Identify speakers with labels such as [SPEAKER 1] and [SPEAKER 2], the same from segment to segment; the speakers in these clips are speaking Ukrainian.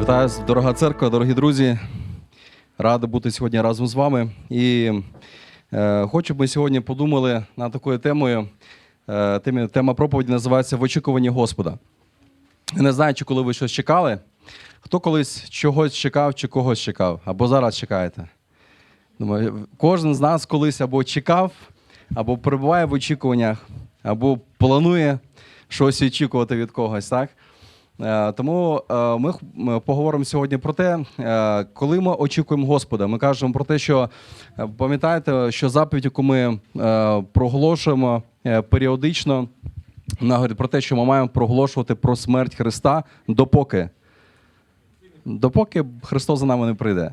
[SPEAKER 1] Вітаю, дорога церква, дорогі друзі. Радий бути сьогодні разом з вами. І е, хочу, б ми сьогодні подумали над такою темою. Е, тема проповіді називається В Господа. Я не знаю, чи коли ви щось чекали. Хто колись чогось чекав чи когось чекав, або зараз чекаєте. Думаю, кожен з нас колись або чекав, або перебуває в очікуваннях, або планує щось очікувати від когось, так? Е, Тому е, ми поговоримо сьогодні про те, е, коли ми очікуємо Господа. Ми кажемо про те, що пам'ятаєте, що заповідь, яку ми проголошуємо періодично, говорить про те, що ми маємо проголошувати про смерть Христа допоки допоки Христос за нами не прийде.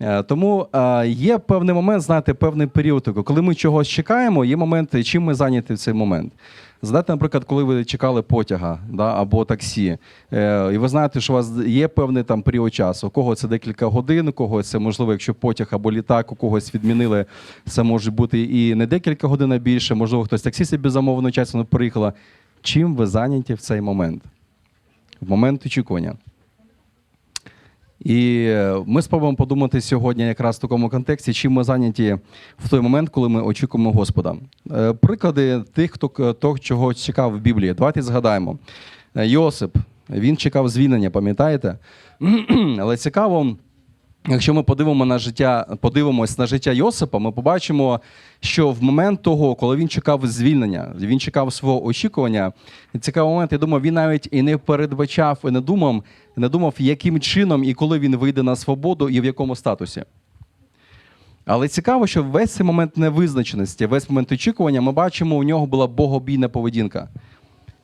[SPEAKER 1] Е, Тому е, є певний момент, знаєте, певний період, коли ми чогось чекаємо, є моменти, чим ми зайняті в цей момент. Згадайте, наприклад, коли ви чекали потяга да, або таксі, е, і ви знаєте, що у вас є певний там період часу. У кого це декілька годин, у когось це можливо, якщо потяг або літак, у когось відмінили, це може бути і не декілька годин, а більше, можливо, хтось таксі собі замовлений час воно приїхало. Чим ви зайняті в цей момент? В момент очікування. І е, ми спробуємо подумати сьогодні якраз в такому контексті, чим ми зайняті в той момент, коли ми очікуємо Господа. Е, Приклади тих, хто того, чого чекав в Біблії. Давайте згадаємо. Е, Йосип, він чекав звільнення, пам'ятаєте? Але цікаво, Якщо ми подивимо на життя, подивимось на життя Йосипа, ми побачимо, що в момент того, коли він чекав звільнення, він чекав свого очікування. Цікавий момент, я думаю, він навіть і не передбачав, і не думав, не думав, яким чином і коли він вийде на свободу і в якому статусі. Але цікаво, що весь цей момент невизначеності, весь момент очікування, ми бачимо, у нього була богобійна поведінка.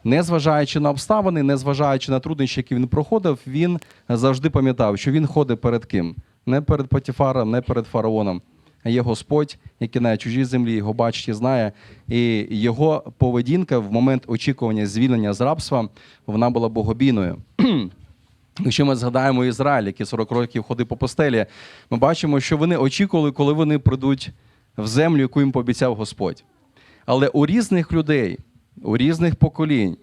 [SPEAKER 1] Незважаючи на обставини, незважаючи на труднощі, які він проходив, він завжди пам'ятав, що він ходить перед ким? Не перед Потіфаром, не перед фараоном. А є Господь, який на чужій землі його бачить і знає. І його поведінка в момент очікування звільнення з рабства вона була богобійною. Якщо ми згадаємо Ізраїль, який 40 років ходив по постелі, ми бачимо, що вони очікували, коли вони прийдуть в землю, яку їм пообіцяв Господь. Але у різних людей, у різних поколінь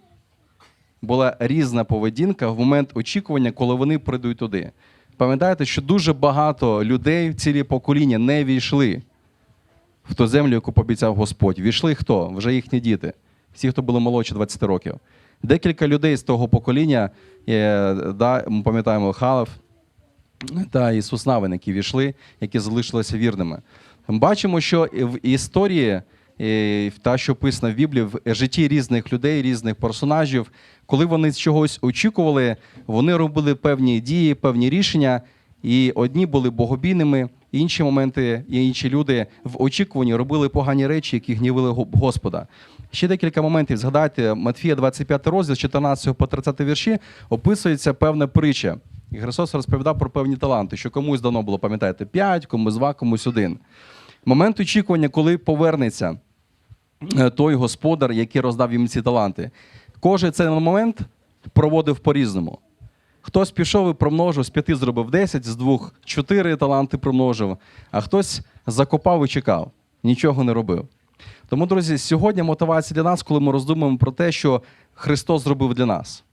[SPEAKER 1] була різна поведінка в момент очікування, коли вони прийдуть туди. Пам'ятаєте, що дуже багато людей в цілі покоління не війшли в ту землю, яку пообіцяв Господь. Війшли хто? Вже їхні діти, всі, хто були молодші 20 років. Декілька людей з того покоління, е, да, ми пам'ятаємо Халев та Ісус Навин, які війшли, які залишилися вірними. Ми бачимо, що в історії, та, що описана в Біблії, в житті різних людей, різних персонажів, коли вони чогось очікували, вони робили певні дії, певні рішення, і одні були богобійними, інші моменти і інші люди в очікуванні робили погані речі, які гнівили Господа. Ще декілька моментів. Згадайте, Матфія 25 розділ, з 14 по 30 вірші, описується певна притча. І Христос розповідав про певні таланти, що комусь дано було, пам'ятаєте, 5, комусь 2, комусь 1. Момент очікування, коли повернеться е, той господар, який роздав їм ці таланти. Кожен цей момент проводив по-різному. Хтось пішов і промножив, з п'яти зробив 10, з двох чотири таланти промножив, а хтось закопав і чекав, нічого не робив. Тому, друзі, сьогодні мотивація для нас, коли ми роздумуємо про те, що Христос зробив для нас.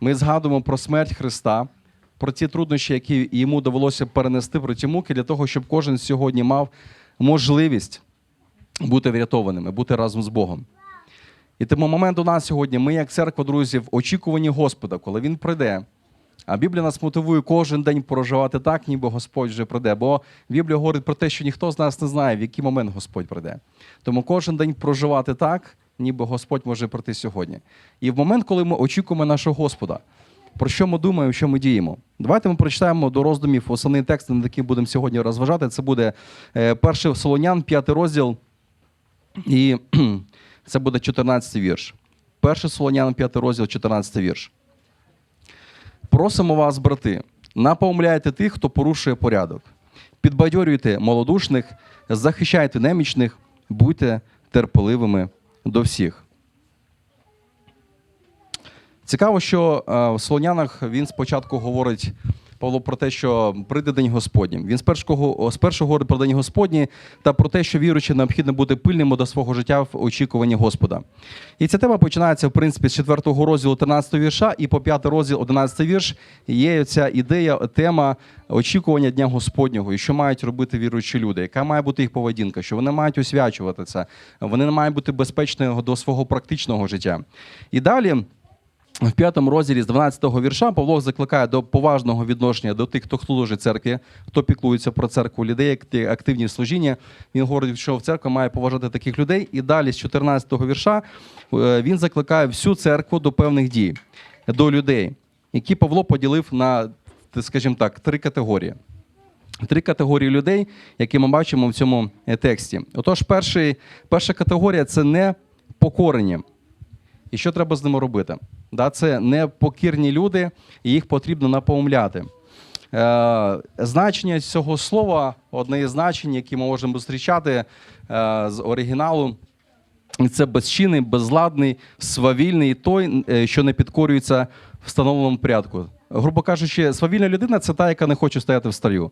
[SPEAKER 1] Ми згадуємо про смерть Христа, про ті труднощі, які йому довелося перенести, про ті муки, для того, щоб кожен сьогодні мав можливість бути врятованими, бути разом з Богом. І тому момент у нас сьогодні, ми, як церква, друзі, в очікуванні Господа, коли Він прийде. А Біблія нас мотивує кожен день проживати так, ніби Господь вже прийде. Бо Біблія говорить про те, що ніхто з нас не знає, в який момент Господь прийде. Тому кожен день проживати так, ніби Господь може прийти сьогодні. І в момент, коли ми очікуємо нашого Господа, про що ми думаємо, що ми діємо? Давайте ми прочитаємо до роздумів основний текст, над яким будемо сьогодні розважати. Це буде е, перший Солонян, п'ятий розділ. І це буде 14 вірш. Перший Солонян, 5 розділ, 14 вірш. Просимо вас, брати, напомляйте тих, хто порушує порядок. Підбадьорюйте малодушних, захищайте немічних, будьте терпеливими до всіх. Цікаво, що е, в Солонянах він спочатку говорить Павло про те, що прийде день Господній. Він з першого, говорить про день Господній та про те, що віруючи необхідно бути пильним до свого життя в очікуванні Господа. І ця тема починається, в принципі, з 4 розділу 13 вірша, і по 5 розділ 11 вірш є ця ідея, тема очікування Дня Господнього, і що мають робити віруючі люди, яка має бути їх поведінка, що вони мають освячувати це, вони не мають бути безпечними до свого практичного життя. І далі. В п'ятому розділі з 12-го вірша Павло закликає до поважного відношення до тих, хто служить церкві, хто піклується про церкву, людей, які активні в служінні. Він говорить, що церква має поважати таких людей. І далі з 14-го вірша е, він закликає всю церкву до певних дій, до людей, які Павло поділив на, скажімо так, три категорії. Три категорії людей, які ми бачимо в цьому е, тексті. Отож, перший, перша категорія це не покорені. І що треба з ними робити? Да, це непокірні люди, і їх потрібно напомляти. Е, значення цього слова, одне із значень, які ми можемо зустрічати е, з оригіналу, це безчинний, безладний, свавільний той, е, що не підкорюється встановленому порядку. Грубо кажучи, свавільна людина це та, яка не хоче стояти в строю.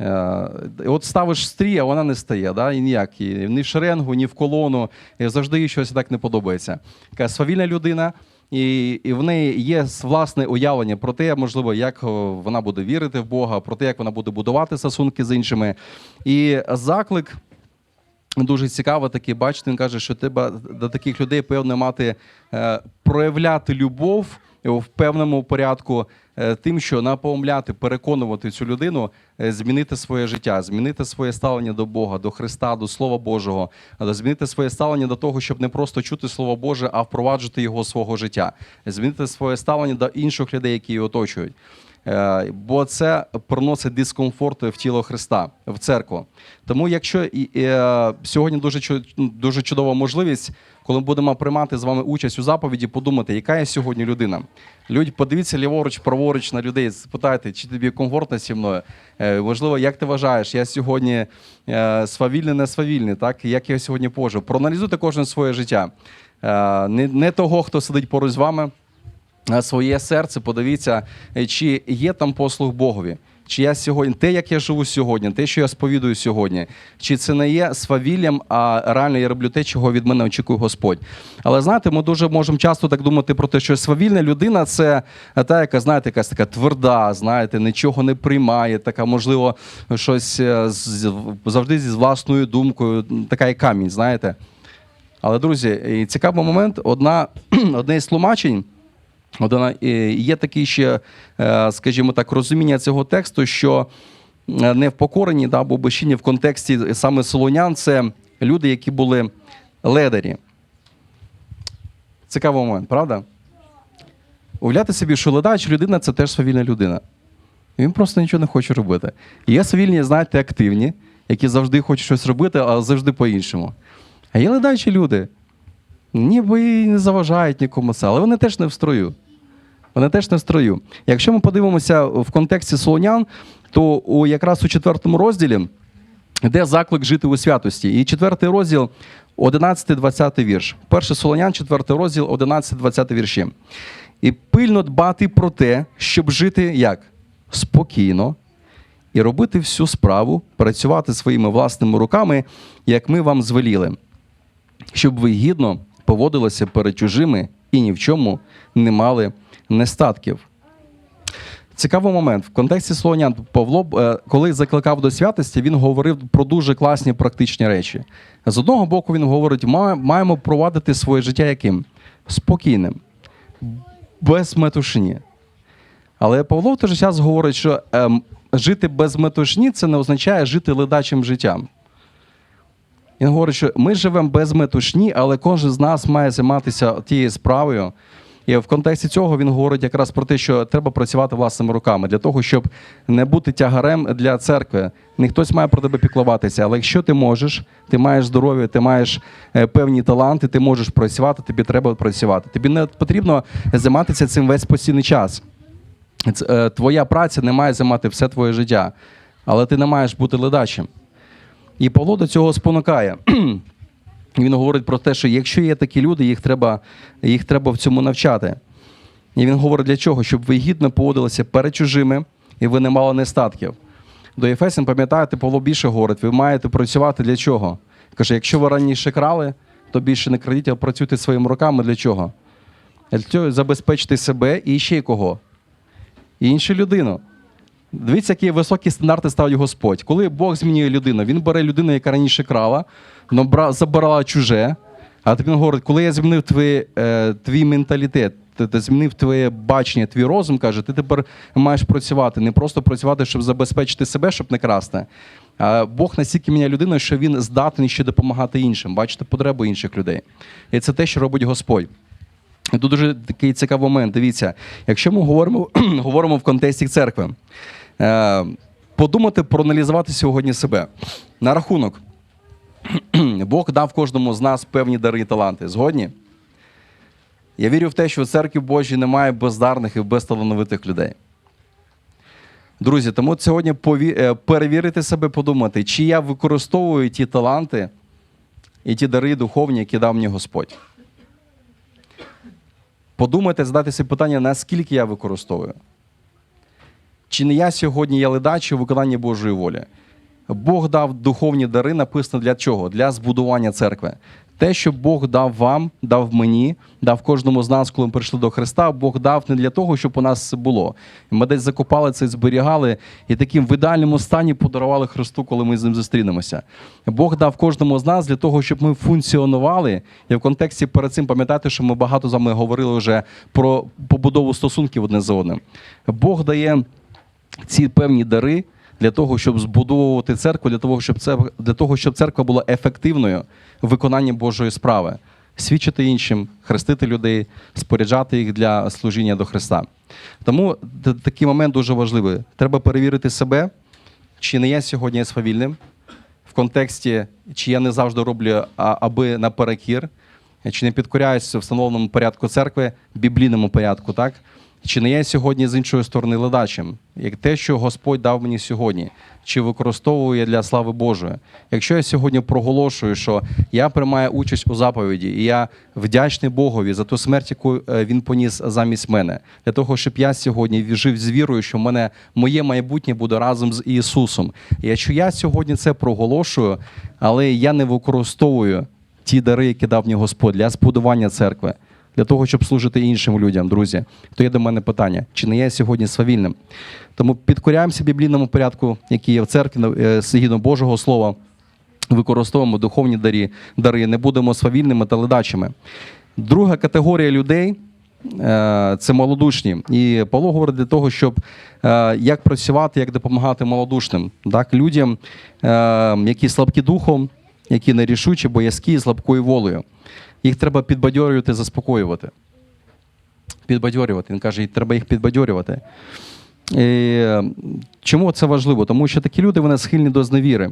[SPEAKER 1] Е, От ставиш стрій, а вона не стає, да? і ніяк. І ні в шеренгу, ні в колону. І завжди їй щось так не подобається. Така свавільна людина, і, і в неї є власне уявлення про те, можливо, як вона буде вірити в Бога, про те, як вона буде будувати стосунки з іншими. І заклик. Дуже цікаво такий, бачите, він каже, що треба до таких людей певно мати е, проявляти любов в певному порядку, тим, що напомляти, переконувати цю людину, е, змінити своє життя, змінити своє ставлення до Бога, до Христа, до Слова Божого, е, змінити своє ставлення до того, щоб не просто чути Слово Боже, а впроваджувати його свого життя, змінити своє ставлення до інших людей, які його оточують. Е, Бо це приносить дискомфорт в тіло Христа, в церкву. Тому, якщо е, сьогодні дуже дуже чудова можливість, коли будемо приймати з вами участь у заповіді, подумати, яка я сьогодні людина. Люди, подивіться ліворуч, праворуч на людей, спитайте, чи тобі комфортно зі мною. Е, Можливо, як ти вважаєш, я сьогодні свавільний, не свавільний, так? Як я сьогодні пожив. Проаналізуйте кожне своє життя. Не, того, хто сидить поруч з вами, своє серце, подивіться, е, чи є там послуг Богові. Чи я сьогодні, те, як я живу сьогодні, те, що я сповідую сьогодні, чи це не є свавіллям, а реально я роблю те, чого від мене очікує Господь. Але знаєте, ми дуже можемо часто так думати про те, що свавільна людина це та, яка, знаєте, якась така тверда, знаєте, нічого не приймає, така, можливо, щось е, з- завжди зі власною думкою, така як камінь, знаєте. Але, друзі, і цікавий момент, одна, одне із тлумачень. Одна, е, є таке ще, е, скажімо так, розуміння цього тексту, що е, невпокорені да, або безчинні в контексті саме солонян це люди, які були ледарі. Цікавий момент, правда? Уявляти собі, що ледач людина це теж свавільна людина. Він просто нічого не хоче робити. Є свавільні, знаєте, активні, які завжди хочуть щось робити, а завжди по-іншому. А є ледачі люди, ніби і не заважають нікому це, але вони теж не в строю. Вони теж не в строю. Якщо ми подивимося в контексті солонян, то якраз у четвертому розділі йде заклик жити у святості. І четвертий розділ, 11-20 вірш. Перший солонян, четвертий розділ, 11-20 вірші. І пильно дбати про те, щоб жити як? Спокійно і робити всю справу, працювати своїми власними руками, як ми вам звеліли щоб ви гідно поводилися перед чужими і ні в чому не мали нестатків. Цікавий момент. В контексті Солонян Павло, е, коли закликав до святості, він говорив про дуже класні практичні речі. З одного боку, він говорить, «Ма- маємо провадити своє життя яким? Спокійним, без метушні. Але Павло в той же час говорить, що ем, жити без метушні це не означає жити ледачим життям. Він говорить, що ми живемо без метушні, але кожен з нас має займатися тією справою. І в контексті цього він говорить якраз про те, що треба працювати власними руками для того, щоб не бути тягарем для церкви. Не хтось має про тебе піклуватися, але якщо ти можеш, ти маєш здоров'я, ти маєш е, певні таланти, ти можеш працювати, тобі треба працювати. Тобі не потрібно займатися цим весь постійний час. Е, Твоя праця не має займати все твоє життя, але ти не маєш бути ледачим. І Павло до цього спонукає. Він говорить про те, що якщо є такі люди, їх треба, їх треба в цьому навчати. І він говорить для чого? Щоб ви гідно поводилися перед чужими і ви не мали нестатків. До Єфесін, пам'ятаєте, Павло більше говорить, ви маєте працювати для чого? Каже, якщо ви раніше крали, то більше не крадіть, а працюйте своїми руками для чого? Для цього забезпечити себе і ще й кого? І іншу людину. Дивіться, які високі стандарти ставить Господь. Коли Бог змінює людину, він бере людину, яка раніше крала, забирала чуже. А так він говорить, коли я змінив твій, е, твій менталітет, ти, змінив твоє бачення, твій розум, каже, ти тепер маєш працювати. Не просто працювати, щоб забезпечити себе, щоб не красти. Бог настільки міняє людину, що він здатний ще допомагати іншим, бачити потреби інших людей. І це те, що робить Господь. Тут дуже такий цікавий момент. Дивіться, якщо ми говоримо, говоримо в контексті церкви, подумати, проаналізувати сьогодні себе. На рахунок, Бог дав кожному з нас певні дари і таланти. Згодні? Я вірю в те, що в церкві Божій немає бездарних і безталановитих людей. Друзі, тому сьогодні е, перевірити себе, подумати, чи я використовую ті таланти і ті дари духовні, які дав мені Господь. Подумайте, задати собі питання, наскільки я використовую. Чи не я сьогодні є ледач у виконанні Божої волі? Бог дав духовні дари, написано для чого? Для збудування церкви. Те, що Бог дав вам, дав мені, дав кожному з нас, коли ми прийшли до Христа, Бог дав не для того, щоб у нас це було. Ми десь закопали це, зберігали і таким в ідеальному стані подарували Христу, коли ми з ним зустрінемося. Бог дав кожному з нас для того, щоб ми функціонували. І в контексті перед цим пам'ятаєте, що ми багато з вами говорили вже про побудову стосунків одне з одним. Бог дає ці певні дари для того, щоб збудовувати церкву, для того, щоб це для того, щоб церква була ефективною в виконанні Божої справи, свідчити іншим, хрестити людей, споряджати їх для служіння до Христа. Тому такий момент дуже важливий. Треба перевірити себе, чи не я сьогодні свавільним, в контексті, чи я не завжди роблю а, аби наперекір, чи не підкоряюся встановленому порядку церкви, біблійному порядку, так? Чи не є сьогодні з іншої сторони ледачем? Як те, що Господь дав мені сьогодні, чи використовую я для слави Божої? Якщо я сьогодні проголошую, що я приймаю участь у заповіді, і я вдячний Богові за ту смерть, яку е, він поніс замість мене, для того, щоб я сьогодні жив з вірою, що мене моє майбутнє буде разом з Ісусом. Якщо я сьогодні це проголошую, але я не використовую ті дари, які дав мені Господь для збудування церкви, для того, щоб служити іншим людям, друзі, то є до мене питання, чи не є я сьогодні свавільним? Тому підкоряємося біблійному порядку, який є в церкві, е, згідно Божого Слова, використовуємо духовні дари, дари, не будемо свавільними та ледачими. Друга категорія людей е, це малодушні. І Павло говорить для того, щоб е, як працювати, як допомагати малодушним, так, людям, які слабкі духом, які нерішучі, боязкі, слабкою волею. Їх треба підбадьорювати, заспокоювати. Підбадьорювати. Він каже, треба їх підбадьорювати. І, е, чому це важливо? Тому що такі люди вони схильні до зневіри.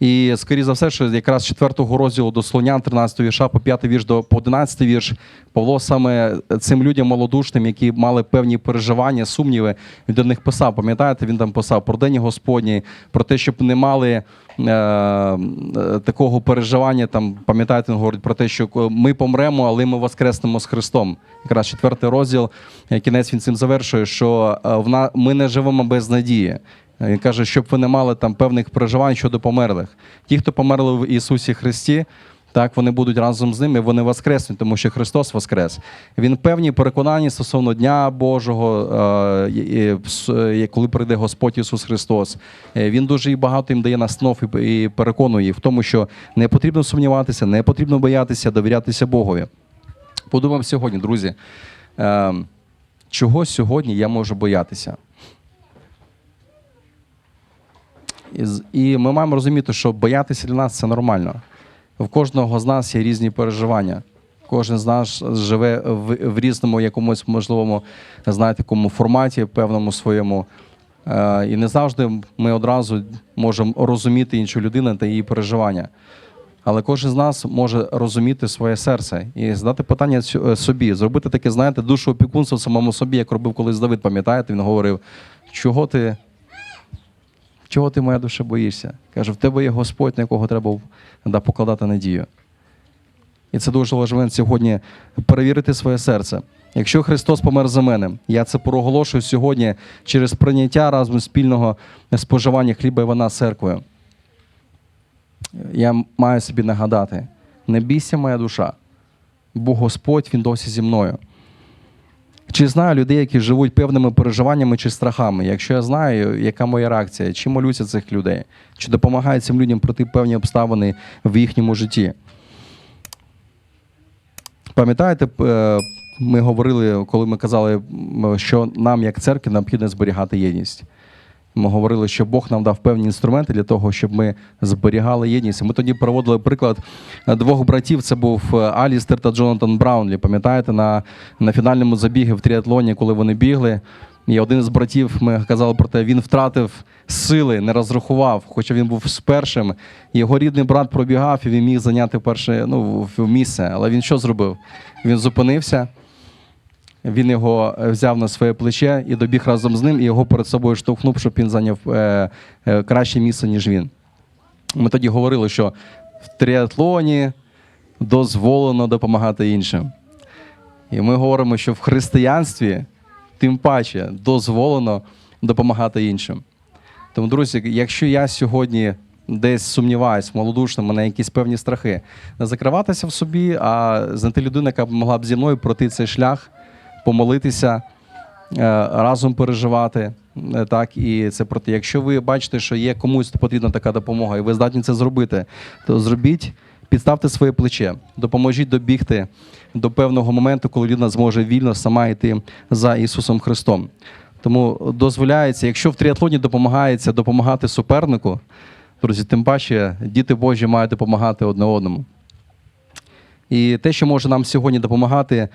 [SPEAKER 1] І, скоріше за все, що якраз з 4 розділу до Слонян, 13 вірша, по 5 вірш до по 11 вірш, Павло саме цим людям малодушним, які мали певні переживання, сумніви, він до них писав. Пам'ятаєте, він там писав про День Господній, про те, щоб не мали е, е, такого переживання. Там, пам'ятаєте, він говорить про те, що ми помремо, але ми воскреснемо з Христом. Якраз четвертий розділ, е, кінець він цим завершує, що е, в на- ми не живемо без надії. Він каже, щоб ви не мали там певних переживань щодо померлих. Ті, хто померли в Ісусі Христі, так вони будуть разом з ними, вони воскреснуть, тому що Христос воскрес. Він певні переконані стосовно Дня Божого, е, е, коли прийде Господь Ісус Христос. Е, Він дуже багато їм дає настанов і- переконує їх в тому, що не потрібно сумніватися, не потрібно боятися, довірятися Богові. Подумав сьогодні, друзі, е, чого сьогодні я можу боятися? І з- І ми маємо розуміти, що боятися для нас це нормально. В кожного з нас є різні переживання. Кожен з нас живе в, в різному якомусь можливому, знаєте, такому форматі, певному своєму. Е, і не завжди ми одразу можемо розуміти іншу людину та її переживання. Але кожен з нас може розуміти своє серце і задати питання е, собі, зробити таке, знаєте, душу опікунства самому собі, як робив колись Давид, пам'ятаєте, він говорив, чого ти Чого ти, моя душа, боїшся? Каже, в тебе є Господь, на якого треба да, покладати надію. І це дуже важливо сьогодні перевірити своє серце. Якщо Христос помер за мене, я це проголошую сьогодні через прийняття разом спільного споживання хліба і вина церквою. Я маю собі нагадати: не бійся, моя душа, бо Господь Він досі зі мною. Чи знаю людей, які живуть певними переживаннями чи страхами? Якщо я знаю, яка моя реакція, чи молюся цих людей, чи допомагає цим людям пройти певні обставини в їхньому житті? Пам'ятаєте, е, ми говорили, коли ми казали, що нам, як церкві, необхідно зберігати єдність. Ми говорили, що Бог нам дав певні інструменти для того, щоб ми зберігали єдність. Ми тоді проводили приклад двох братів. Це був е, Алістер та Джонатан Браунлі. Пам'ятаєте, на, на фінальному забігі в тріатлоні, коли вони бігли. І один з братів, ми казали про те, він втратив сили, не розрахував, хоча він був з першим. Його рідний брат пробігав і він міг зайняти перше ну, місце. Але він що зробив? Він зупинився. Він його е, взяв на своє плече і добіг разом з ним, і його перед собою штовхнув, щоб він зайняв е, е, краще місце, ніж він. Ми тоді говорили, що в тріатлоні дозволено допомагати іншим. І ми говоримо, що в християнстві тим паче дозволено допомагати іншим. Тому, друзі, якщо я сьогодні десь сумніваюсь, малодушно, мене якісь певні страхи, не закриватися в собі, а знайти людину, яка могла б зі мною пройти цей шлях, помолитися, е, разом переживати. е, Так, і це проти. Якщо ви бачите, що є комусь потрібна така допомога, і ви здатні це зробити, то зробіть, підставте своє плече, допоможіть добігти до певного моменту, коли людина зможе вільно сама йти за Ісусом Христом. Тому дозволяється, якщо в тріатлоні допомагається допомагати супернику, друзі, тим паче діти Божі мають допомагати одне одному. І те, що може нам сьогодні допомагати,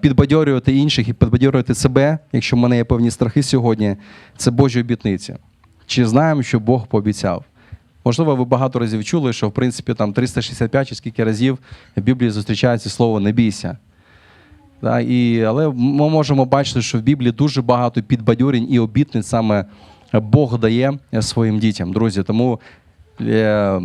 [SPEAKER 1] підбадьорювати інших і підбадьорювати себе, якщо в мене є певні страхи сьогодні, це Божі обітниці. Чи знаємо, що Бог пообіцяв? Можливо, ви багато разів чули, що в принципі там 365 чи скільки разів в Біблії зустрічається слово не бійся. Да, і, але ми можемо бачити, що в Біблії дуже багато підбадьорень і обітниць саме Бог дає своїм дітям, друзі. Тому е,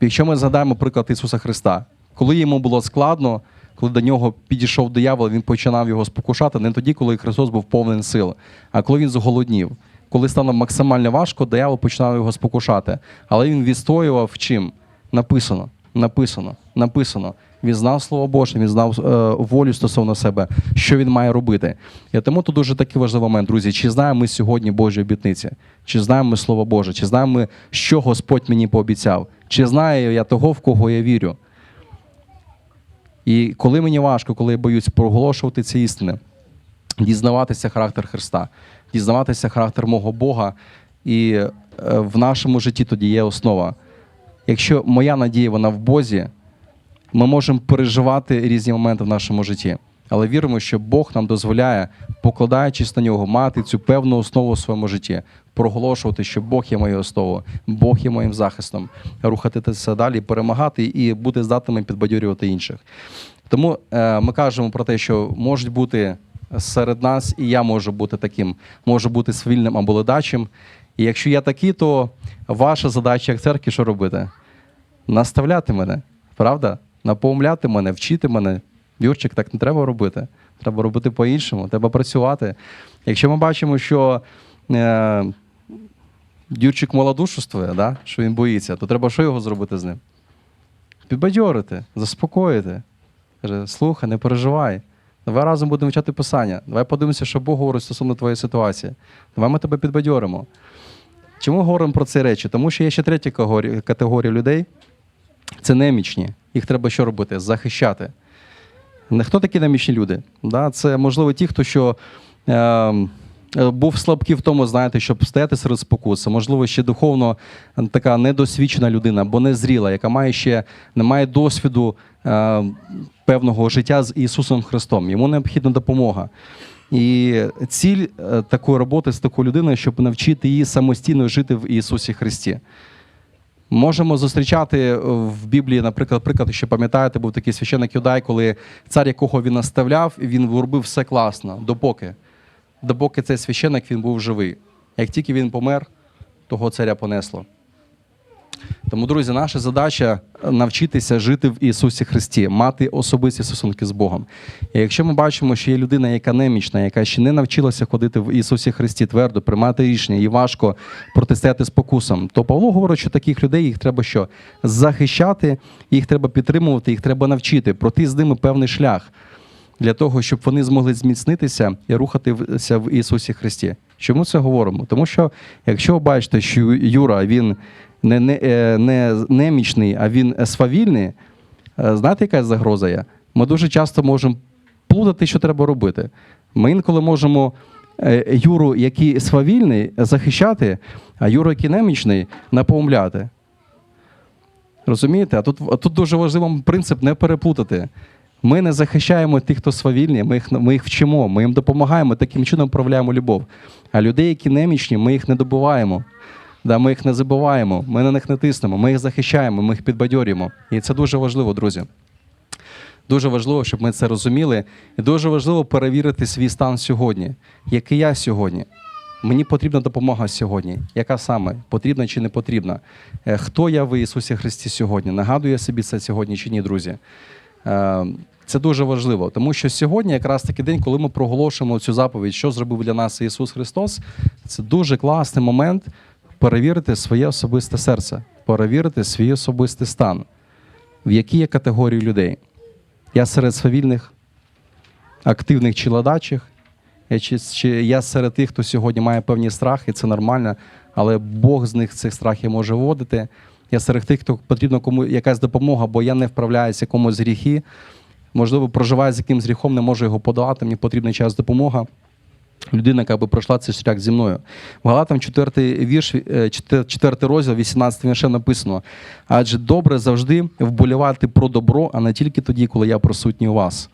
[SPEAKER 1] Якщо ми згадаємо приклад Ісуса Христа, коли йому було складно, коли до нього підійшов диявол, він починав його спокушати не тоді, коли Христос був повний сил, а коли він зголоднів. Коли стало максимально важко, диявол починав його спокушати. Але він відстоював чим? Написано, написано, написано. Він знав Слово Боже, він знав е, волю стосовно себе, що він має робити. І тому тут дуже такий важливий момент, друзі. Чи знаємо ми сьогодні Божі обітниці? Чи знаємо ми Слово Боже? Чи знаємо ми, що Господь мені пообіцяв? Чи знаю я того, в кого я вірю? І коли мені важко, коли я боюсь проголошувати ці істини, дізнаватися характер Христа, дізнаватися характер мого Бога, і е, в нашому житті тоді є основа. Якщо моя надія вона в Бозі, ми можемо переживати різні моменти в нашому житті. Але віримо, що Бог нам дозволяє, покладаючись на нього, мати цю певну основу в своєму житті, проголошувати, що Бог є моєю основою, Бог є моїм захистом, рухатися далі, перемагати і бути здатними підбадьорювати інших. Тому е, ми кажемо про те, що можуть бути серед нас, і я можу бути таким, можу бути свільним або ледачим. І якщо я такий, то ваша задача як церкві, що робити? Наставляти мене, правда? Напомляти мене, вчити мене. Юрчик, так не треба робити. Треба робити по-іншому, треба працювати. Якщо ми бачимо, що е, Юрчик малодушествує, да? що він боїться, то треба що його зробити з ним? Підбадьорити, заспокоїти. Каже, слухай, не переживай. Давай разом будемо вчати писання. Давай подивимося, що Бог говорить стосовно твоєї ситуації. Давай ми тебе підбадьоримо. Чому говоримо про ці речі? Тому що є ще третя категорія людей це немічні. Їх треба що робити? Захищати. Не хто такі немічні люди? Да? Це, можливо, ті, хто що. Е, був слабкий в тому, знаєте, щоб стояти серед спокуси. Можливо, ще духовно е, така недосвідчена людина, або незріла, яка має ще не має досвіду е, певного життя з Ісусом Христом. Йому необхідна допомога. І ціль е, такої роботи з такою людиною, щоб навчити її самостійно жити в Ісусі Христі. Можемо зустрічати в Біблії, наприклад, приклад, що пам'ятаєте, був такий священник Юдай, коли цар, якого він наставляв, він робив все класно, допоки. Допоки цей священник він був живий. Як тільки він помер, того царя понесло. Тому, друзі, наша задача навчитися жити в Ісусі Христі, мати особисті стосунки з Богом. І якщо ми бачимо, що є людина, яка немічна, яка ще не навчилася ходити в Ісусі Христі твердо, приймати рішення, і важко протистояти спокусам, то Павло говорить, що таких людей їх треба що? Захищати, їх треба підтримувати, їх треба навчити, пройти з ними певний шлях для того, щоб вони змогли зміцнитися і рухатися в Ісусі Христі. Чому це говоримо? Тому що якщо ви бачите, що Юра він не, не, е, не немічний, а він свавільний, е, знаєте, яка загроза є? Ми дуже часто можемо плутати, що треба робити. Ми інколи можемо е, Юру, який свавільний, захищати, а Юру, який немічний, напомляти. Розумієте? А тут, а тут дуже важливий принцип не переплутати. Ми не захищаємо тих, хто свавільні, ми їх, ми їх вчимо, ми їм допомагаємо, таким чином проявляємо любов. А людей, які немічні, ми їх не добуваємо. Да, ми їх не забуваємо, ми на них не тиснемо, ми їх захищаємо, ми їх підбадьорюємо. І це дуже важливо, друзі. Дуже важливо, щоб ми це розуміли. І дуже важливо перевірити свій стан сьогодні. Який я сьогодні? Мені потрібна допомога сьогодні. Яка саме? Потрібна чи не потрібна? Е, Хто я в Ісусі Христі сьогодні? Нагадую я собі це сьогодні чи ні, друзі? Е, Це дуже важливо, тому що сьогодні якраз такий день, коли ми проголошуємо цю заповідь, що зробив для нас Ісус Христос, це дуже класний момент перевірити своє особисте серце, перевірити свій особистий стан, в якій є категорії людей. Я серед свавільних, активних чи ладачих, я чи, чи я серед тих, хто сьогодні має певні страхи, це нормально, але Бог з них цих страхів може вводити. Я серед тих, хто потрібна кому якась допомога, бо я не вправляюся комусь гріхи. Можливо, проживаю з якимсь гріхом, не можу його подолати, мені потрібна час допомога. Людина, яка би пройшла цей шлях зі мною. В Галатам 4 вірш, 4 розділ, 18 віршем написано: адже добре завжди вболівати про добро, а не тільки тоді, коли я присутній у вас.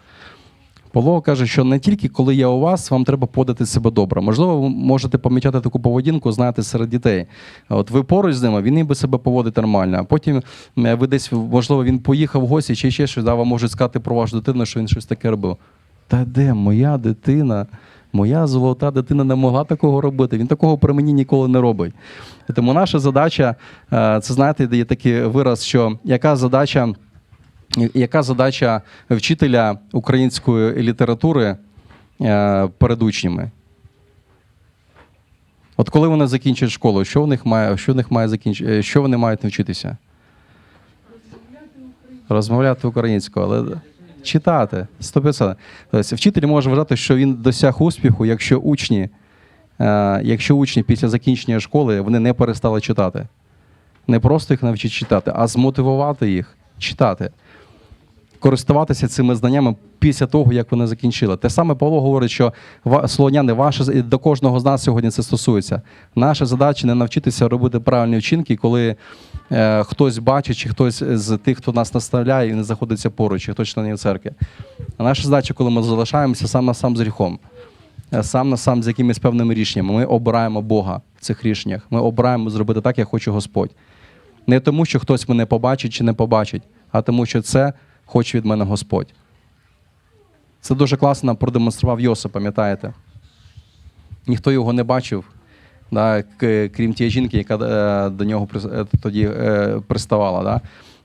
[SPEAKER 1] Павло каже, що не тільки коли я у вас, вам треба подати себе добре. Можливо, ви можете помічати таку поведінку, знаєте, серед дітей. От ви поруч з ними, він ніби себе поводить нормально. А потім е, ви десь, можливо, він поїхав в гості чи ще щось, да, вам можуть сказати про вашу дитину, що він щось таке робив. Та де моя дитина? Моя золота дитина не могла такого робити. Він такого при мені ніколи не робить. Тому наша задача, е, це знаєте, є такий вираз, що яка задача. Яка задача вчителя української літератури е, перед учнями? От коли вони закінчать школу, що в них має, що в них має закінчити, що вони мають навчитися? Розмовляти українською, але читати 100%. Тобто вчитель може вважати, що він досяг успіху, якщо учні, е, якщо учні після закінчення школи вони не перестали читати. Не просто їх навчити читати, а змотивувати їх читати користуватися цими знаннями після того, як вони закінчили. Те саме Павло говорить, що слоняни, ваше до кожного з нас сьогодні це стосується. Наша задача не навчитися робити правильні вчинки, коли е, хтось бачить, чи хтось з тих, хто нас наставляє і не знаходиться поруч, чи хтось членів церкви. Наша задача, коли ми залишаємося сам на сам з гріхом. е, Сам на сам з якимись певними рішеннями. Ми обираємо Бога в цих рішеннях. Ми обираємо зробити так, як хоче Господь. Не тому, що хтось мене побачить чи не побачить, а тому, що це хоче від мене Господь. Це дуже класно продемонстрував Йосип, пам'ятаєте? Ніхто його не бачив, да, крім тієї жінки, яка е, до нього е, тоді е, приставала. Да?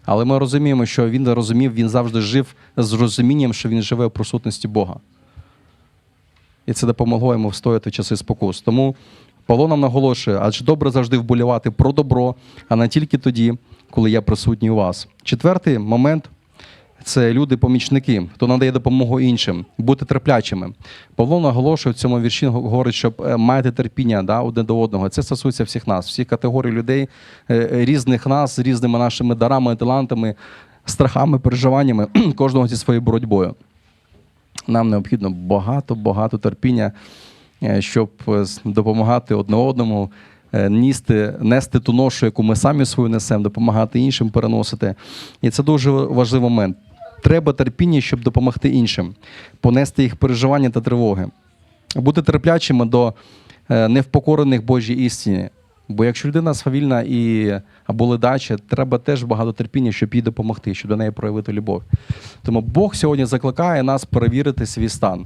[SPEAKER 1] Але ми розуміємо, що він розумів, він завжди жив з розумінням, що він живе в присутності Бога. І це допомогло йому встояти в часи спокус. Тому Павло нам наголошує, адже добре завжди вболівати про добро, а не тільки тоді, коли я присутній у вас. Четвертий момент це люди-помічники, хто надає допомогу іншим, бути терплячими. Павло наголошує в цьому вірші, говорить, що е, маєте терпіння да, один до одного. Це стосується всіх нас, всіх категорій людей, е, різних нас, з різними нашими дарами, талантами, страхами, переживаннями, кожного зі своєю боротьбою. Нам необхідно багато-багато терпіння, е, щоб допомагати одне одному, ністи, нести ту ношу, яку ми самі свою несемо, допомагати іншим переносити. І це дуже важливий момент. Треба терпіння, щоб допомогти іншим, понести їх переживання та тривоги, бути терплячими до е, невпокорених Божій істині. Бо якщо людина свавільна і або ледача, треба теж багато терпіння, щоб їй допомогти, щоб до неї проявити любов. Тому Бог сьогодні закликає нас перевірити свій стан.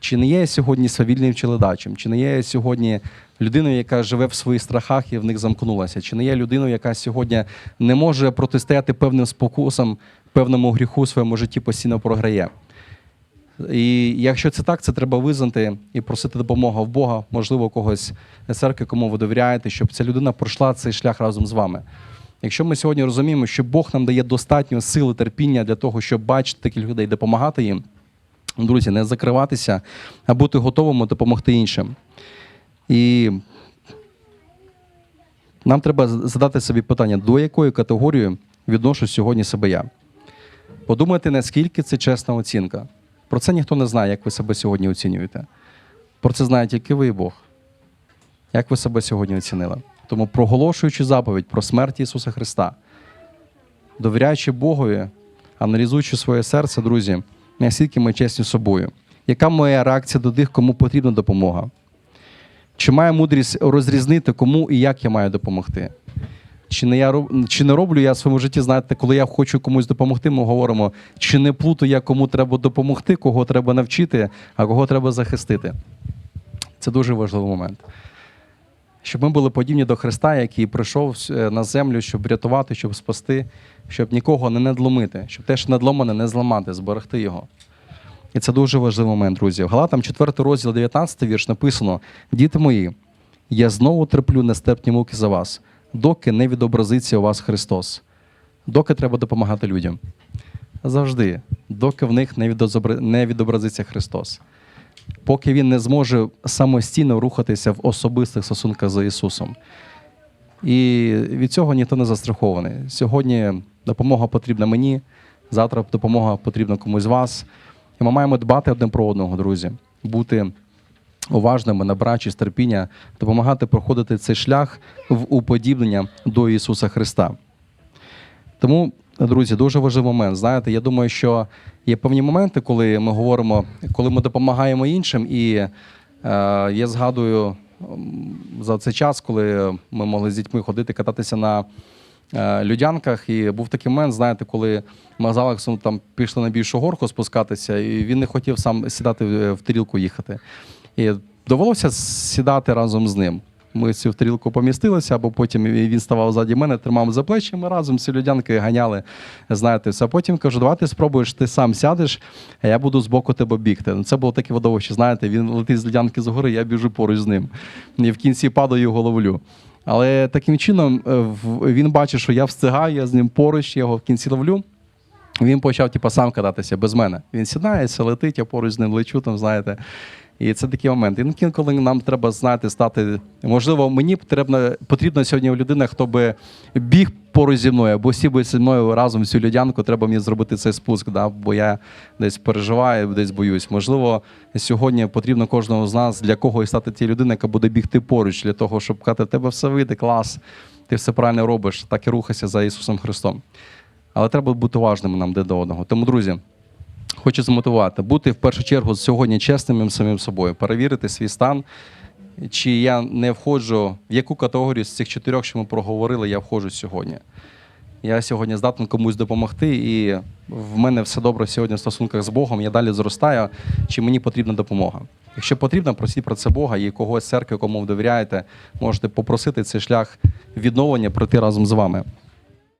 [SPEAKER 1] Чи не є я сьогодні свавільним чи ледачем? Чи не є я сьогодні людиною, яка живе в своїх страхах і в них замкнулася? Чи не є людиною, яка сьогодні не може протистояти певним спокусам, певному гріху в своєму житті постійно програє? І якщо це так, це треба визнати і просити допомоги в Бога, можливо, когось церкви, кому ви довіряєте, щоб ця людина пройшла цей шлях разом з вами. Якщо ми сьогодні розуміємо, що Бог нам дає достатньо сили, терпіння для того, щоб бачити таких людей, допомагати їм, друзі, не закриватися, а бути готовими допомогти іншим. І нам треба задати собі питання, до якої категорії відношу сьогодні себе я. Подумайте, наскільки це чесна оцінка. Про це ніхто не знає, як ви себе сьогодні оцінюєте. Про це знає тільки ви і Бог. Як ви себе сьогодні оцінили? Тому, проголошуючи заповідь про смерть Ісуса Христа, довіряючи Богові, аналізуючи своє серце, друзі, наскільки ми чесні собою. Яка моя реакція до тих, кому потрібна допомога? Чи маю мудрість розрізнити, кому і як я маю допомогти? Чи не, я, чи не роблю я в своєму житті, знаєте, коли я хочу комусь допомогти, ми говоримо, чи не плутаю я кому треба допомогти, кого треба навчити, а кого треба захистити. Це дуже важливий момент. Щоб ми були подібні до Христа, який прийшов е, на землю, щоб врятувати, щоб спасти, щоб нікого не надломити, щоб теж надломане не зламати, зберегти його. І це дуже важливий момент, друзі. В Галатам 4 розділ 19 вірш написано: Діти мої, я знову терплю нестерпні муки за вас, доки не відобразиться у вас Христос. Доки треба допомагати людям. Завжди, доки в них не відобразиться Христос. Поки він не зможе самостійно рухатися в особистих стосунках з Ісусом. І від цього ніхто не застрахований. Сьогодні допомога потрібна мені, завтра допомога потрібна комусь з вас. І ми маємо дбати один про одного, друзі, бути уважними, набраючись терпіння, допомагати проходити цей шлях в уподібнення до Ісуса Христа. Тому, друзі, дуже важливий момент. Знаєте, я думаю, що є певні моменти, коли ми говоримо, коли ми допомагаємо іншим, і е, я згадую за цей час, коли ми могли з дітьми ходити, кататися на е, людянках. І був такий момент, знаєте, коли ми з Алексом там пішли на більшу горку спускатися, і він не хотів сам сідати в, в тарілку їхати. І довелося сідати разом з ним. Ми цю в тарілку помістилися, або потім він ставав ззаді мене, тримав за плечі, ми разом ці людянки ганяли, знаєте, все. Потім кажу, давай ти спробуєш, ти сам сядеш, а я буду збоку тебе бігти. Ну, Це було таке видовище, знаєте, він летить з людянки згори, я біжу поруч з ним. І в кінці падаю його ловлю. Але таким чином е, він бачить, що я встигаю, я з ним поруч, я його в кінці ловлю. Він почав типу, сам кататися без мене. Він сідається, летить, я поруч з ним лечу, там, знаєте. І це такий момент. І коли нам треба знаєте, стати. Можливо, мені потрібно, потрібна сьогодні людина, хто би біг поруч зі мною, або сів би зі мною разом всю людянку, треба мені зробити цей спуск, да? бо я десь переживаю, десь боюсь. Можливо, сьогодні потрібно кожному з нас для когось стати тією людиною, яка буде бігти поруч, для того, щоб казати, в тебе все вийде, клас, ти все правильно робиш, так і рухайся за Ісусом Христом. Але треба бути уважними нам один до одного. Тому, друзі, хочу змотивувати, бути в першу чергу сьогодні чесним самим собою, перевірити свій стан, чи я не входжу, в яку категорію з цих чотирьох, що ми проговорили, я входжу сьогодні. Я сьогодні здатний комусь допомогти, і в мене все добре сьогодні в стосунках з Богом. Я далі зростаю, чи мені потрібна допомога. Якщо потрібно, просіть про це Бога і когось церкви, кому ви довіряєте, можете попросити цей шлях відновлення пройти разом з вами.